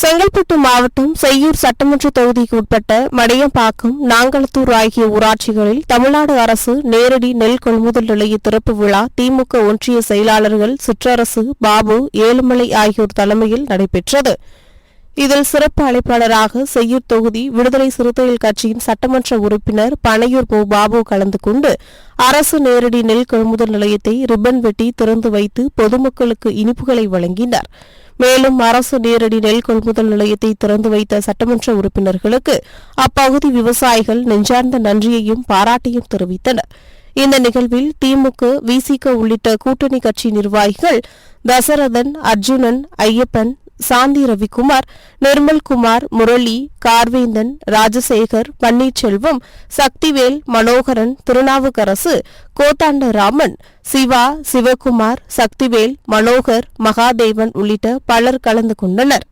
செங்கல்பட்டு மாவட்டம் செய்யூர் சட்டமன்ற தொகுதிக்கு உட்பட்ட மடையம்பாக்கம் நாங்களத்தூர் ஆகிய ஊராட்சிகளில் தமிழ்நாடு அரசு நேரடி நெல் கொள்முதல் நிலைய திறப்பு விழா திமுக ஒன்றிய செயலாளர்கள் சிற்றரசு பாபு ஏழுமலை ஆகியோர் தலைமையில் நடைபெற்றது. இதில் சிறப்பு அழைப்பாளராக செய்யூர் தொகுதி விடுதலை சிறுத்தைகள் கட்சியின் சட்டமன்ற உறுப்பினர் பனையூர் போ பாபு கலந்து கொண்டு அரசு நேரடி நெல் கொள்முதல் நிலையத்தை ரிப்பன் வெட்டி திறந்து வைத்து பொதுமக்களுக்கு இனிப்புகளை வழங்கினார். மேலும் அரசு நேரடி நெல் கொள்முதல் நிலையத்தை திறந்து வைத்த சட்டமன்ற உறுப்பினர்களுக்கு அப்பகுதி விவசாயிகள் நெஞ்சார்ந்த நன்றியையும் பாராட்டையும் தெரிவித்தனர். இந்த நிகழ்வில் திமுக விசிக உள்ளிட்ட கூட்டணி கட்சி நிர்வாகிகள் தசரதன் அர்ஜுனன் ஐயப்பன் சாந்தி ரவிக்குமார் நிர்மல்குமார் முரளி கார்வேந்தன் ராஜசேகர் பன்னீர்செல்வம் சக்திவேல் மனோகரன் திருநாவுக்கரசு கோத்தாண்டராமன் சிவா சிவகுமார் சக்திவேல் மனோகர் மகாதேவன் உள்ளிட்ட பலர் கலந்து கொண்டனர்.